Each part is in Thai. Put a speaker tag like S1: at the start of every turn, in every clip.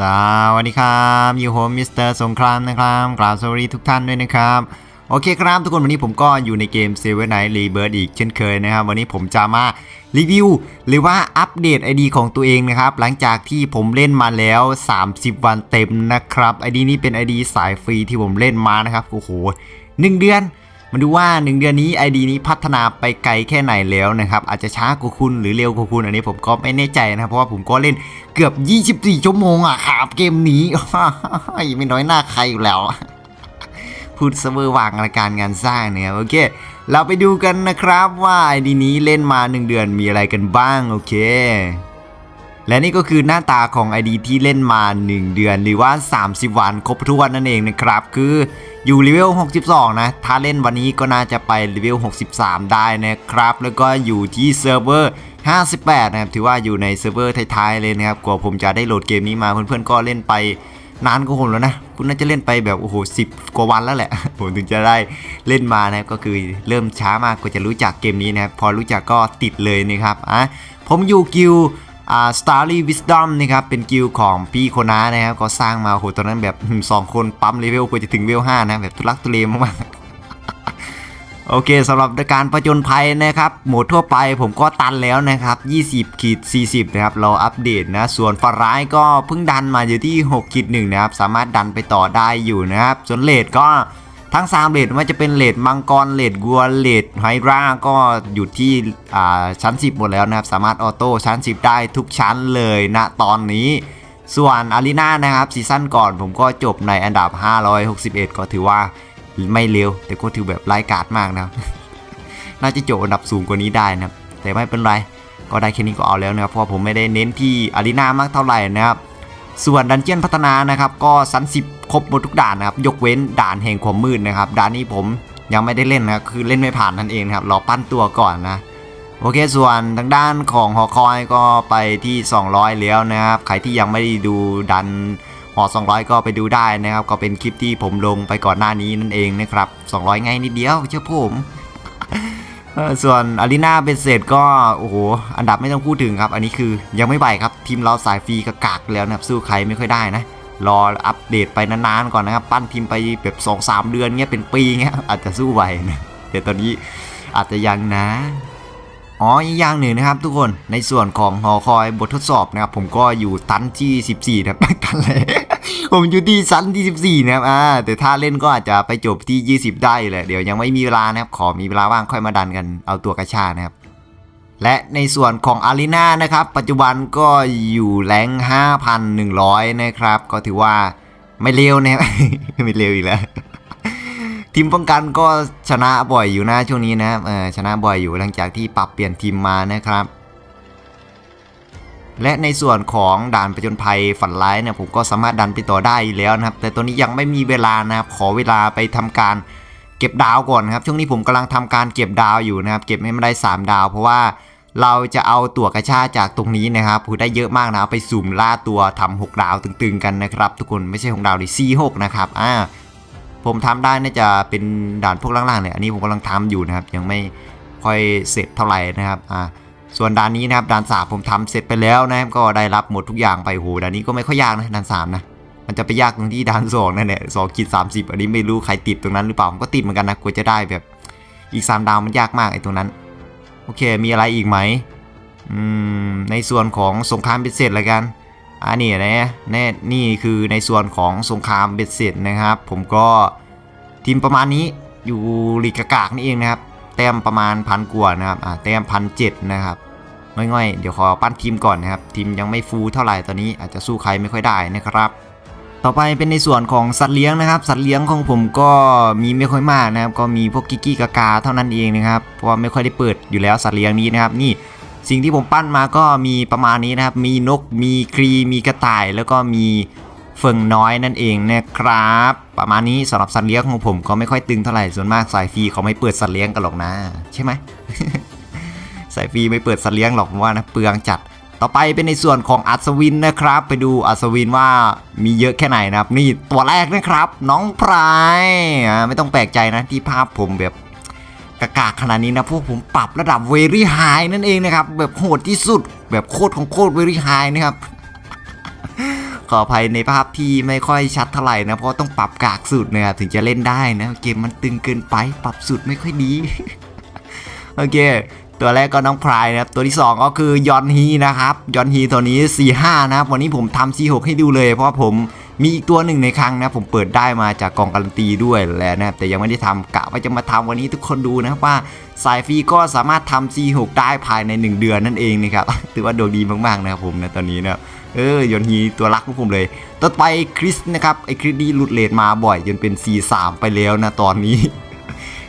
S1: สวัสดีครับอยู่ผมมิสเตอร์สงครามนะครับกราบสวัสดีทุกท่านด้วยนะครับ โอเคครับทุกคนวันนี้ผมก็อยู่ในเกม s e v e n Night Rebirth อีกเช่นเคยนะครับ วันนี้ผมจะมารีวิวหรือว่าอัปเดต ID ของตัวเองนะครับ หลังจากที่ผมเล่นมาแล้ว 30 วันเต็มนะครับ ID นี้เป็น ID สายฟรีที่ผมเล่นมานะครับโอ้โหหนึ่งเดือน มาดูว่า 1 เดือนนี้ ID นี้พัฒนาไปไกลแค่ไหนแล้วนะครับอาจจะช้ากว่าคุณหรือเร็วกว่าคุณอันนี้ผมก็ไม่แน่ใจนะครับ เพราะว่าผมก็เล่นเกือบ 24 ชั่วโมงอะครับเกมนี้ไม่น้อยหน้าใครอยู่แล้วพูดเสเวอวางราการงานสร้างเนี่ยโอเค เราไปดูกันนะครับว่า ID นี้เล่นมา 1 เดือนมีอะไรกันบ้างโอเค และนี่ก็คือหน้าตาของ ID ที่เล่นมา 1 เดือนหรือว่า 30 วันครบถ้วนนั่นเองนะครับ คือ อยู่เลเวล 62 นะ ถ้าเล่นวันนี้ก็น่าจะไปเลเวล 63 ได้นะครับ แล้วก็อยู่ที่เซิร์ฟเวอร์ 58 นะครับ ถือว่าอยู่ในเซิร์ฟเวอร์ท้ายๆเลยนะครับ กว่าผมจะได้โหลดเกมนี้มาเพื่อนๆก็เล่นไปนานก็คงแล้วนะคุณน่าจะเล่นไปแบบโอ้โหสิกว่าวันแล้วแหละ ผมถึงจะได้เล่นมานะครับก็คือเริ่มช้ามากกว่าจะรู้จักเกมนี้นะครับ พอรู้จักก็ติดเลยนะครับอะผมอยู่กิ ลด์อ่า Starry Wisdom นะครับเป็นกิลของพี่โคนานะครับก็สร้างมาโหตอนนั้นแบบสองคนปั๊มเลเวลกว่าจะถึงเลเวล5นะ แบบทุลักทุเลมากๆ โอเคสำหรับการประจนภัยนะครับโหมดทั่วไปผมก็ตันแล้วนะครับ 20ขีด40 นะครับ เราอัปเดตนะ ส่วนฟาร้ายก็เพิ่งดันมาอยู่ที่6ขีด1นะครับ สามารถดันไปต่อได้อยู่นะครับ ส่วนเลดก็ ทั้ง3เลดไม่ว่าจะเป็นเลดมังกรเลดกัวเลดไฮราก็อยู่ที่ชั้น 10 หมดแล้วนะครับ สามารถออโต้ชั้น 10 ได้ทุกชั้นเลยณตอนนี้ ส่วนอารีนานะครับซีซั่นก่อนผมก็จบในอันดับ 561 ก็ถือว่าไม่เร็ว แต่ก็ถือแบบไร้ายกาดมากนะครับน่าจะจบอันดับสูงกว่านี้ได้นะครับ แต่ไม่เป็นไรก็ได้แค่นี้ก็เอาแล้วนะครับเพราะผมไม่ได้เน้นที่อารีนามากเท่าไหร่นะครับส่วนดันเจียนพัฒนานะครับก็สันสิบ ครบหมดทุกด่านนะครับ ยกเว้นด่านแห่งความมืดนะครับ ด่านนี้ผมยังไม่ได้เล่นนะค,คือเล่นไม่ผ่านนั่นเองครับ รอปั้นตัวก่อนนะ โอเค ส่วนทางด้านของหอคอยก็ไปที่ 200 แล้วนะครับ ใครที่ยังไม่ได้ดูดันหอ200 ก็ไปดูได้นะครับ ก็เป็นคลิปที่ผมลงไปก่อนหน้านี้นั่นเองนะครับ 200 ง่ายนิดเดียวเชื่อผมส่วนอารีนาเป็นเสร็จก็โอ้โหอันดับไม่ต้องพูดถึงครับ อันนี้คือยังไม่ไหวครับทีมเราสายฟรีกกากแล้วนะครับสู้ใครไม่ค่อยได้นะ รออัปเดตไปนานๆก่อนนะครับ ปั้นทีมไปแบบ2 3เดือนเงี้ยเป็นปีเงี้ยอาจจะสู้ไหวนะแต่ตอนนี้อาจจะยังนะอ๋ออีกอย่างหนึ่งนะครับ ทุกคนในส่วนของหอคอยบททดสอบนะครับ ผมก็อยู่ตันที่14นะครับตันเลยผมอยู่ที่ชั้นที่14นะครับอ่าแต่ถ้าเล่นก็อาจจะไปจบที่ 20 ได้แหละเดี๋ยวยังไม่มีเวลานะครับ ขอมีเวลาว่างค่อยมาดันกันเอาตัวกระชานะครับ และในส่วนของอารีนานะครับ ปัจจุบันก็อยู่แรง5,100 นะครับ ก็ถือว่าไม่เร็วนะไม่เร็วอีกแล้วทีมป้องกันก็ชนะบ่อยอยู่นะช่วงนี้นะชนะบ่อยอยู่หลังจากที่ปรับเปลี่ยนทีมมานะครับ และในส่วนของด่านประจนภัยฝันร้ายเนี่ยผมก็สามารถดันไปต่อได้แล้วนะครับ แต่ตัวนี้ยังไม่มีเวลานะครับ ขอเวลาไปทำการเก็บดาวก่อนนะครับ ช่วงนี้ผมกำลังทำการเก็บดาวอยู่นะครับ เก็บให้มันได้ 3 ดาว เพราะว่า เราจะเอาตัวกระชาจากตรงนี้นะครับคือได้เยอะมากนะไปสุ่มล่าตัวทำ6ดาวตึงๆกันนะครับ ทุกคนไม่ใช่6ดาวดิซี่หกนะครับอ่าผมทำได้น่าจะเป็นด่านพวกล่างๆเนี่ยอันนี้ผมกำลังทำอยู่นะครับ ยังไม่ค่อยเสร็จเท่าไหร่นะครับอ่าส่วนด่านนี้นะครับด่านสามผมทำเสร็จไปแล้วนะครับก็ได้รับหมดทุกอย่างไปโหด่านนี้ก็ไม่ค่อยยากนะด่านสามนะมันจะไปยากตรงที่ด่านสองนั่นแหละสองขีดสามสิบอันนี้ไม่รู้ใครติดตรงนั้นหรือเปล่าผมก็ติดเหมือนกันนะกว่าจะได้แบบ อีกสามดาวมันยากมากไอ้ตรงนั้น อเคมีอะไรอีกไหมอืมในส่วนของสงครามเบ็ดเสร็จละกันอันนี้นะแน่นี่คือในส่วนของสงครามเบ็ดเสร็จนะครับ ผมก็ทีมประมาณนี้อยู่ลีกกากากนี่เองนะครับ แต้มประมาณพันกว่านะครับอ่าแต้มพันเจ็ดนะครับง่อยๆ เดี๋ยวขอปั้นทีมก่อนนะครับ ทีมยังไม่ฟูเท่าไหร่ตอนนี้อาจจะสู้ใครไม่ค่อยได้นะครับ ต่อไปเป็นในส่วนของสัตว์เลี้ยงนะครับ สัตว์เลี้ยงของผมก็มีไม่ค่อยมากนะครับ ก็มีพวกกิกกี้กากาเท่านั้นเองนะครับเพราะไม่ค่อยได้เปิดอยู่แล้วสัตว์เลี้ยงนี้นะครับ นี่สิ่งที่ผมปั้นมาก็มีประมาณนี้นะครับ มีนก มีครี มีกระต่าย แล้วก็มีเฟิงน้อยนั่นเองนะครับ ประมาณนี้สำหรับสัตว์เลี้ยงของผมก็ไม่ค่อยตึงเท่าไหร่ ส่วนมากสายฟรีเขาไม่เปิดสัตว์เลี้ยงกันหรอกนะ ใช่ไหมสายฟรีไม่เปิดสัตว์เลี้ยงหรอกว่านะเปลืองจัด ต่อไปเป็นในส่วนของอัศวินนะครับ ไปดูอัศวินว่ามีเยอะแค่ไหนนะครับ นี่ตัวแรกนะครับ น้องพรายไม่ต้องแปลกใจนะที่ภาพผมแบบกากาขนาดนี้นะพวกผมปรับระดับเวรี่ไฮนั่นเองนะครับ แบบโหดที่สุด แบบโคตรของโคตรเวรี่ไฮนะครับ ขออภัยในภาพที่ไม่ค่อยชัดเท่าไหร่นะ เพราะต้องปรับกากสุดนะครับถึงจะเล่นได้นะ เกมมันตึงเกินไปปรับสุดไม่ค่อยดี โอเค ตัวแรกก็น้องพรายนะครับ ตัวที่ 2 ก็คือยอนฮีนะครับ ยอนฮีตัวนี้ 45 นะครับ วันนี้ผมทำ46ให้ดูเลย เพราะผมมีอีกตัวหนึ่งในครั้งนะผมเปิดได้มาจากกองการันตีด้วยแหละนะครับ แต่ยังไม่ได้ทำกะว่าจะมาทำวันนี้ทุกคนดูนะครับว่าสายฟรีก็สามารถทำ46ได้ภายใน 1 เดือนนั่นเองนะครับถือว่าดวงดีมากๆนะครับผมนะตอนนี้นะเออยอนฮีตัวรักของผมเลย ต่อไปคริสนะครับไอคริสนี่หลุดเลทมาบ่อยจนเป็น C3 ไปแล้วนะตอนนี้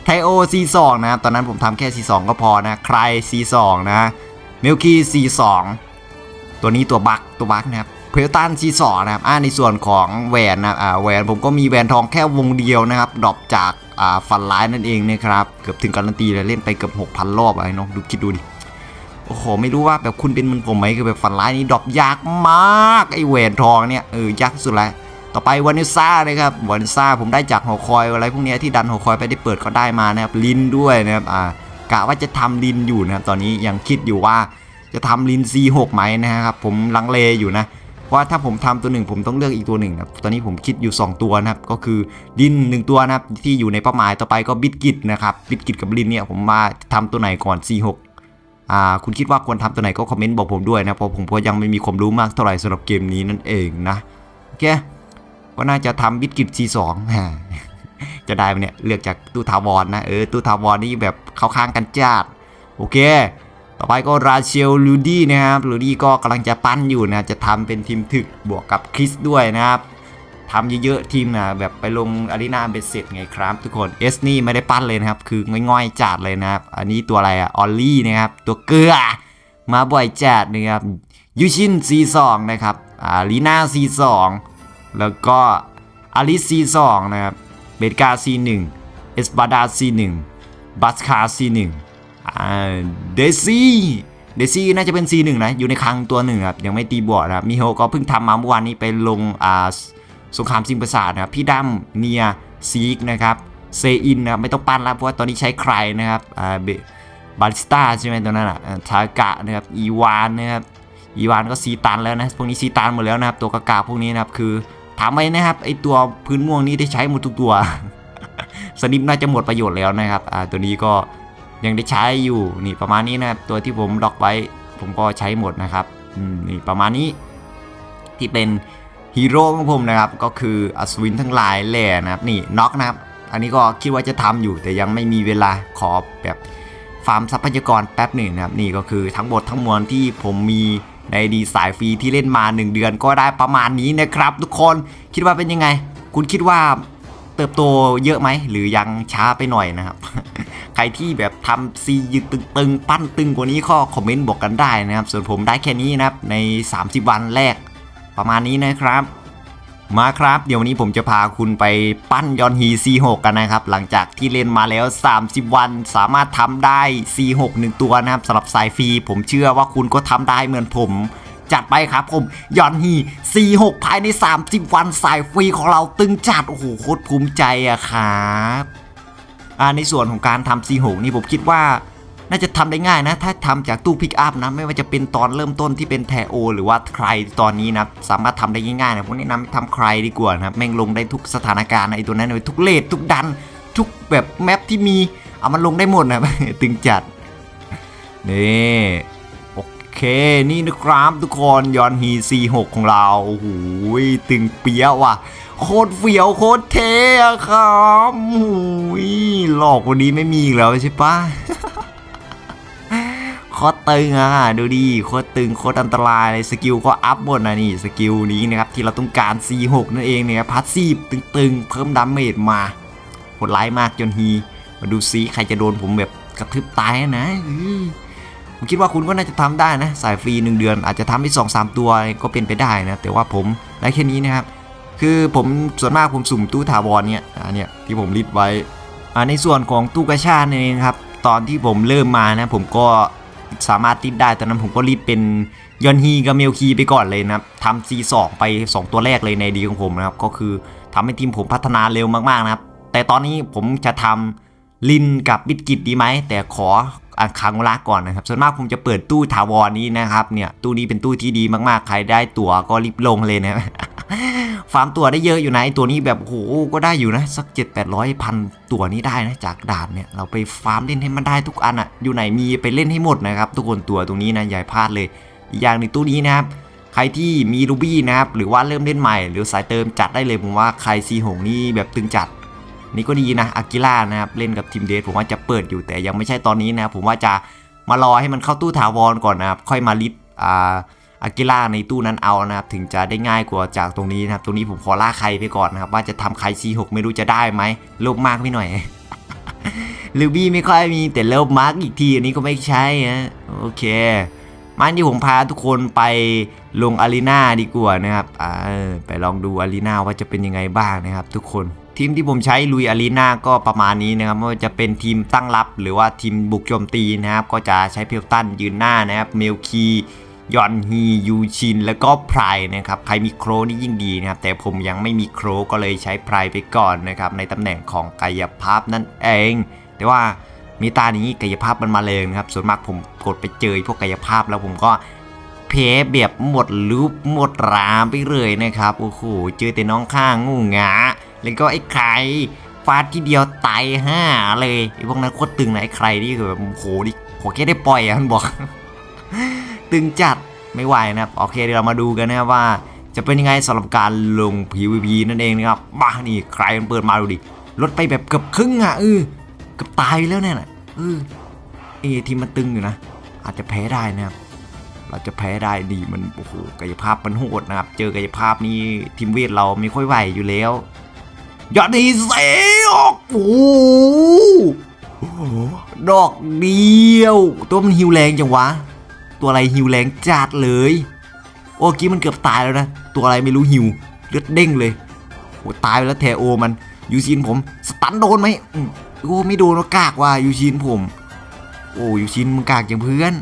S1: ไทโอ C2 นะครับตอนนั้นผมทำแค่ C2 ก็พอนะ ใคร C2 นะมิลคี C2 ตัวนี้ตัวบักตัวบักนะครับเพลตัน C2 นะครับอ่าในส่วนของแหวนนะอ่าแหวนผมก็มีแหวนทองแค่วงเดียวนะครับดรอปจากอ่าฟันไลน์นั่นเองนะครับเกือบถึงการันตีเลยเล่นไปเกือบ6,000 รอบไอ้น้องดูคิดดูดิโอ้โหไม่รู้ว่าแบบคุณเป็นมือนผมไหมคือแบบฟันไลน์นี่ดรอปยากมากไอแหวนทองเนี่ยเออยากสุดแล้ว ต่อไปวานิซ่านะครับวานิซ่าผมได้จากหอคอยอะไรพวกนี้ที่ดันหอคอยไปได้เปิดก็ได้มานะครับลินด้วยนะครับอ่ากะว่าจะทำลินอยู่นะครับตอนนี้ยังคิดอยู่ว่าจะทำลิน C6 ไหมนะครับผมลังเลอยู่นะเพราะว่าถ้าผมทำตัวหนึ่งผมต้องเลือกอีกตัวหนึ่งนะครับตอนนี้ผมคิดอยู่ 2 ตัวนะครับก็คือลินหนึ่งตัวนะครับที่อยู่ในเป้าหมายต่อไปก็บิดกิตนะครับบิดกิตกับลินเนี่ยผมมาทำตัวไหนก่อน C6 อ่าคุณคิดว่าควรทำตัวไหนก็คอมเมนต์บอกผมด้วยนะเพราะผมก็ยังไม่มีความรู้มากเท่าไหร่สำหรับเกมนี้นั่นเองนะโอเค ก็น่าจะทำบิตกิจ C2 ฮะจะได้ไหมเนี่ยเลือกจากตู้ทาวอนนะเออตู้ทาวอนนี่แบบเข้าข้างกันจัดโอเค ต่อไปก็ราเชลลูดี้นะครับลูดี้ก็กำลังจะปั้นอยู่นะจะทำเป็นทีมถึกบวกกับคริสด้วยนะครับทำเยอะๆทีมนะแบบไปลงอารีนาเบสเซ็ตไงครับ ทุกคนเอสนี่ไม่ได้ปั้นเลยนะครับ คือง่อยๆจัดเลยนะครับ อันนี้ตัวอะไรอะออลลี่นะครับ ตัวเกลือ มาบ่อยจัดนะครับยูชิน C2 นะครับอารีนา C2 แล้วก็อาริส C2 นะครับ เบดกา C1 เอสบาดา C1 บัสคา C1 อ่าเดซี่ เดซี่น่าจะเป็น C1 นะ อยู่ในคลังตัวหนึ่งครับ ยังไม่ตีบวกนะครับ มิโฮก็เพิ่งทำมาเมื่อวานนี้ไปลงอ่าสงครามซิงประสาทนะครับ พี่ดัมเนียซีกนะครับ เซอินนะครับไม่ต้องปั้นแล้วเพราะว่าตอนนี้ใช้ใครนะครับอ่าเบาริสต้าใช่ไหมตัวนั้นอะอ่าทากะนะครับ อีวานนะครับ อีวานก็ซีตันแล้วนะ พวกนี้ซีตันหมดแล้วนะครับ ตัวกากาพวกนี้นะครับ คือามไปนะครับไอตัวพื้นม่วงนี้ได้ใช้หมดทุกตัว สนิปน่าจะหมดประโยชน์แล้วนะครับอ่าตัวนี้ก็ยังได้ใช้อยู่นี่ประมาณนี้นะครับตัวที่ผมดอกไว้ ผมก็ใช้หมดนะครับอืมนี่ประมาณนี้ที่เป็นฮีโร่ของผมนะครับก็คืออัศวินทั้งหลายแหล่นะครับนี่น็อกนะครับ อันนี้ก็คิดว่าจะทำอยู่แต่ยังไม่มีเวลาขอแบบฟาร์มทรัพยากรแป๊บหนึ่งนะครับ นี่ก็คือทั้งหมดทั้งมวลที่ผมมี ในดีสายฟรีที่เล่นมา 1 เดือนก็ได้ประมาณนี้นะครับ ทุกคนคิดว่าเป็นยังไง คุณคิดว่าเติบโตเยอะไหม หรือยังช้าไปหน่อยนะครับ ใครที่แบบทำซียึดตึงๆ ปั้นตึงกว่านี้ก็คอมเมนต์บอกกันได้นะครับ ส่วนผมได้แค่นี้นะครับใน 30 วันแรกประมาณนี้นะครับ มาครับ เดี๋ยววันนี้ผมจะพาคุณไปปั้นยอนฮี C6 กันนะครับ หลังจากที่เล่นมาแล้ว 30 วันสามารถทำได้ C6 1 ตัวนะครับสำหรับสายฟรี ผมเชื่อว่าคุณก็ทำได้เหมือนผม จัดไปครับผมยอนฮี C6 ภายใน 30 วันสายฟรีของเราตึงจัด โอ้โหโคตรภูมิใจอะครับในส่วนของการทำ C6 นี่ผมคิดว่า น่าจะทำได้ง่ายนะ ถ้าทำจากตู้พิกอัพนะ ไม่ว่าจะเป็นตอนเริ่มต้นที่เป็นแทโอ หรือว่าใครตอนนี้นะ สามารถทำได้ง่ายๆนะผมแนะนำทำใครดีกว่านะครับแม่งลงได้ทุกสถานการณ์ไอตัวนั้นเลยทุกเลททุกดัน ทุกแบบแมปที่มีเอามันลงได้หมดนะตึงจัดนี่โอเคนี่นะครับทุกคนยอนฮี C6 ของเราโอ้โหตึงเปียว่ะโคตรเฟี้ยวโคตรเท่อะครับโอ้โหลอกวันนี้ไม่มีอีกแล้วใช่ปะ คตรตึงอะดูดิโคตรตึงโคตรอันตรายเลยสกิลก็อัพหมดนะนี่สกิลนี้นะครับที่เราต้องการ C6 นั่นเองเนี่ยพัสซีฟตึงๆ เพิ่มดาเมจมาโหดร้ายมากจนฮีมาดูซิใครจะโดนผมแบบกระทืบตายนะอื้อผมคิดว่าคุณก็น่าจะทำได้นะ สายฟรีหนึ่งเดือน อาจจะทำได้สองสามตัวก็เป็นไปได้นะ แต่ว่าผมได้แค่นี้นะครับ คือผมส่วนมากผมสุ่มตู้ถาวรเนี่ยอันเนี้ยที่ผมลิดไว้ในส่วนของตู้กระชาเองครับ ตอนที่ผมเริ่มมานะ ผมก็ สามารถติดได้แตอนนั้นผมก็รีดเป็นยอนฮีกับเมลคีไปก่อนเลยนะครับทำ C2 ไป 2 ตัวแรกเลยในดีของผมนะครับ ก็คือทำให้ทีมผมพัฒนาเร็วมากๆนะครับ แต่ตอนนี้ผมจะทำลินกับบิดกิตดีไหม แต่ขออะครั้งลาก่อนนะครับ ส่วนมากผมจะเปิดตู้ถาวรนี้นะครับเนี่ยตู้นี้เป็นตู้ที่ดีมากๆ ใครได้ตั๋วก็รีบลงเลยนะ ฟาร์มตัวได้เยอะอยู่นะไอตัวนี้แบบโอ้โหก็ได้อยู่นะสัก 7 8 0 0พันตัวนี้ได้นะจากด่านเนี่ยเราไปฟาร์มเล่นให้มันได้ทุกอันอะอยู่ไหนมีไปเล่นให้หมดนะครับทุกคนตัวตรงนี้นะอย่าพลาดเลยอีกอย่างหนึ่งตู้นี้นะครับใครที่มีรูบี้นะครับหรือว่าเริ่มเล่นใหม่ หรือสายเติมจัดได้เลยผมว่าใครซีหงนี่แบบตึงจัดนี่ก็ดีนะอากิล่านะครับเล่นกับทีมเดทผมว่าจะเปิดอยู่แต่ยังไม่ใช่ตอนนี้นะครับผมว่าจะมารอให้มันเข้าตู้ถาวรก่อนนะครับค่อยมาลิดอ่า อากิล่าในตู้นั้นเอานะครับถึงจะได้ง่ายกว่าจากตรงนี้นะครับตรงนี้ผมขอล่าใครไปก่อนนะครับว่าจะทำใครซีหกไม่รู้จะได้ไหมโลภมากไม่หน่อยลูบี้ไม่ค่อยมีแต่เริ่มาร์กอีกทีอันนี้ก็ไม่ใช่นะโอเคมันที่ผมพาทุกคนไปลงอารีนาดีกว่านะครับอ่าไปลองดูอารีนาว่าจะเป็นยังไงบ้างนะครับ ทุกคนทีมที่ผมใช้ลุยอารีนาก็ประมาณนี้นะครับไม่ว่าจะเป็นทีมตั้งรับหรือว่าทีมบุกโจมตีนะครับ ก็จะใช้เพลตันยืนหน้านะครับเมลคี ยอนฮียูชิน แล้วก็ไพรนะครับ ใครมีโครนี่ยิ่งดีนะครับ แต่ผมยังไม่มีโครก็เลยใช้ไพรไปก่อนนะครับ ในตำแหน่งของกายภาพนั่นเอง แต่ว่ามีตานี้กายภาพมันมาเลยนะครับ ส่วนมากผมกดไปเจอพวกกายภาพแล้วผมก็เพแบบหมดรูปหมดรามไปเลยนะครับ โอ้โห เจอแต่น้องข้างงูงาแล้วก็ไอ้ใครฟาดที่เดียวตายห้าเลยไอ้พวกนั้นโคตรตึงนะไอ้ใครนี่คือแบบโอ้โหนี่ขอแค่ได้ปล่อยอะมันบอก ตึงจัดไม่ไหวนะครับ โอเคเดี๋ยวเรามาดูกันนะครับว่า จะเป็นยังไงสำหรับการลง PVP นั่นเองนะครับมานี่ใครมันเปิดมาดูดิลดไปแบบเกือบครึ่งอะเออเกับตายแล้วเนี่ยนะเออเอทีมมันตึงอยู่นะ อาจจะแพ้ได้นะครับเราจะแพ้ได้ดีมันโอ้โหกายภาพมันโหดนะครับ เจอกายภาพนี่ทีมเวทเราไม่ค่อยไหวอยู่แล้วยอดดีเซออกโอ้โหดอกเดียว ตัวมันฮิวแรงจังวะ ตัวอะไรฮิวแรงจัดเลย โอ้กี้มันเกือบตายแล้วนะ ตัวอะไรไม่รู้ฮิวเลือดเด้งเลยโอ้ตายไปแล้วแทโอมันยูซินผมสตันโดนไหมโอ้ไม่โดนกากว่ายูชินผม โอ้ยูชินมึงกากอย่างเพื่อน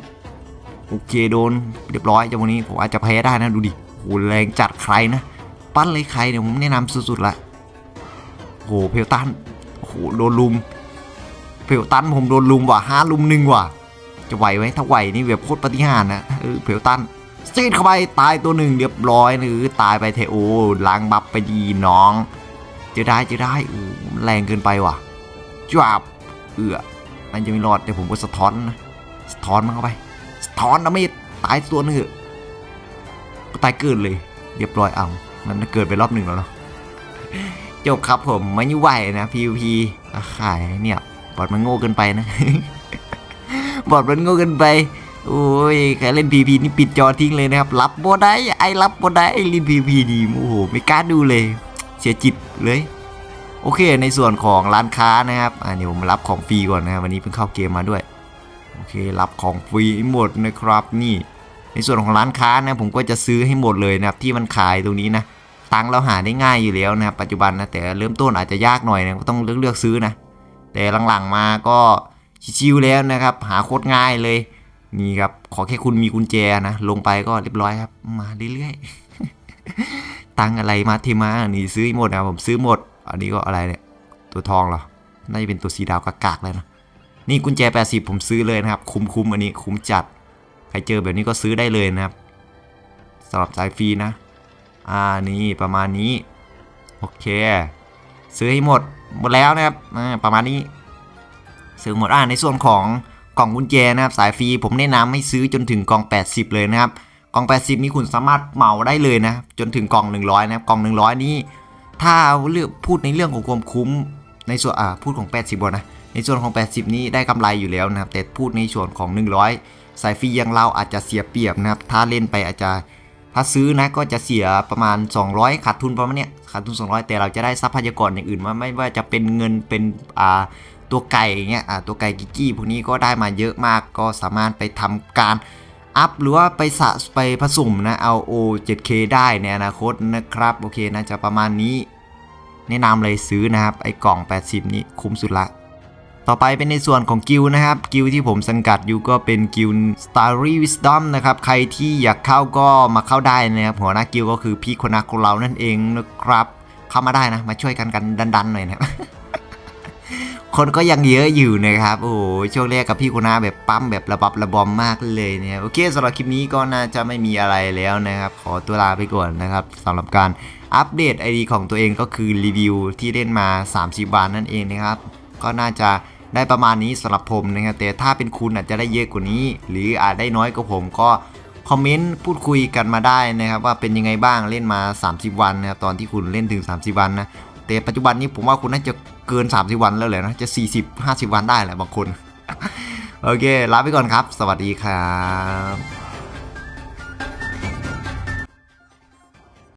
S1: โอเคโดนเรียบร้อยจากวันนี้ผมอาจจะแพ้ได้นะดูดิโอ้แรงจัดใครนะ ปั้นเลยใครเนี่ยผมแนะนำสุดๆละโอ้เพลตันโอ้โหโดนลุมเพลตันผมโดนลุมว่ะห้าลุมหนึ่งว่ะ จะไหวไหมถ้าไหวนี่แบบโคตรปฏิหารนะเออเพลตันซีดเข้าไปตายตัวหนึ่งเรียบร้อยหรือตายไปเทโอล้างบัฟไปดีน้องจะได้จะได้โอ้แรงเกินไปว่ะจวบเอือมันจะไม่รอดเดี๋ยวผมก็สะท้อนนะสะท้อนมันเข้าไป สะท้อนนะไม่ตายตัวนึงก็ตายเกินเลย เรียบร้อยเอามันเกิดไปรอบหนึ่งแล้วเนาะจบครับผมไม่ยุ่ไหวนะ PVP อะขายเนี่ยบอดมันโง่เกินไปนะ บอดมันโง่เกินไป โอ้ยใครเล่น PVP นี่ปิดจอทิ้งเลยนะครับ รับบ่ได้ ไอ้รับบ่ได้เล่น PVP ดี โอ้โห ไม่กล้าดูเลย เสียจิตเลย โอเค ในส่วนของร้านค้านะครับ อ่าเดี๋ยวผมรับของฟรีก่อนนะครับวันนี้เพิ่งเข้าเกมมาด้วย โอเค รับของฟรีหมดนะครับ นี่ ในส่วนของร้านค้านะ ผมก็จะซื้อให้หมดเลยนะครับ ที่มันขายตรงนี้นะตังเราหาได้ง่ายอยู่แล้วนะครับปัจจุบันนะแต่เริ่มต้นอาจจะยากหน่อยนะก็ต้องเลือกเลือกซื้อนะ แต่หลังๆมาก็ ชิวๆแล้วนะครับ หาโคตรง่ายเลย นี่ครับ ขอแค่คุณมีกุญแจนะ ลงไปก็เรียบร้อยครับ มาเรื่อยๆ ตังอะไรมาเทมา นี่ซื้อหมดนะผมซื้อหมด อันนี้ก็อะไรเนี่ย ตัวทองเหรอ น่าจะเป็นตัวสีดาวกากๆเลยนะ นี่กุญแจ 80 ผมซื้อเลยนะครับ คุ้มๆ อันนี้คุ้มจัด ใครเจอแบบนี้ก็ซื้อได้เลยนะครับสำหรับสายฟรีนะ อ่า นี่ประมาณนี้ โอเค ซื้อให้หมด หมดแล้วนะครับ ประมาณนี้ ซื้อหมดอ่าในส่วนของกล่องกุญแจนะครับสายฟรีผมแนะนำให้ซื้อจนถึงกล่อง 80 เลยนะครับกล่อง 80 นี้คุณสามารถเหมาได้เลยนะจนถึงกล่อง 100 นะครับกล่อง 100 นี้ ถ้าเลือกพูดในเรื่องของความคุ้มในส่วนอ่าพูดของ 80บนะในส่วนของ 80 นี้ได้กำไรอยู่แล้วนะครับแต่พูดในส่วนของ 100 สายฟรีอยังเราอาจจะเสียเปรียบนะครับถ้าเล่นไปอาจจะถ้าซื้อนะก็จะเสียประมาณ 200 ขาดทุนประมาณเนี้ยขาดทุน 200 แต่เราจะได้ทรัพยากรอย่างอื่นมาไม่ว่าจะเป็นเงินเป็นอ่า ตัวไก่อย่างเงี้ยอ่าตัวไก่กิกกี้พวกนี้ก็ได้มาเยอะมากก็สามารถไปทำการอัพหรือว่าไปสะไปผสมนะเอา O 7K ได้ในอนาคตนะครับ โอเคน่าจะประมาณนี้ แนะนำเลยซื้อนะครับ ไอ้กล่อง 80 นี้คุ้มสุดละ ต่อไปเป็นในส่วนของกิลนะครับ กิลที่ผมสังกัดอยู่ก็เป็นกิล Starry Wisdom นะครับ ใครที่อยากเข้าก็มาเข้าได้นะครับ หัวหน้ากิลก็คือพี่คนนักของเรานั่นเองนะครับ เข้ามาได้นะ มาช่วยกันกันดันๆหน่อยนะครับ คนก็ยังเยอะอยู่นะครับ โอ้ช่วงแรกกับพี่คนน้าแบบปั๊มแบบระบับระบอมมากเลยเนี่ยโอเคสำหรับคลิปนี้ก็น่าจะไม่มีอะไรแล้วนะครับ ขอตัวลาไปก่อนนะครับสำหรับการอัปเดต ID ของตัวเองก็คือรีวิวที่เล่นมา 30 วันนั่นเองนะครับ ก็น่าจะได้ประมาณนี้สำหรับผมนะครับแต่ถ้าเป็นคุณอาจจะได้เยอะกว่านี้ หรืออาจได้น้อยกว่าผมก็คอมเมนต์พูดคุยกันมาได้นะครับว่าเป็นยังไงบ้างเล่นมา 30 วันนะครับตอนที่คุณเล่นถึง 30 วันนะแต่ปัจจุบันนี้ผมว่าคุณน่าจะ เกิน 30 วันแล้วเลยนะจะ 40 50 วันได้แหละบางคน โอเคลาไปก่อนครับ สวัสดีครับ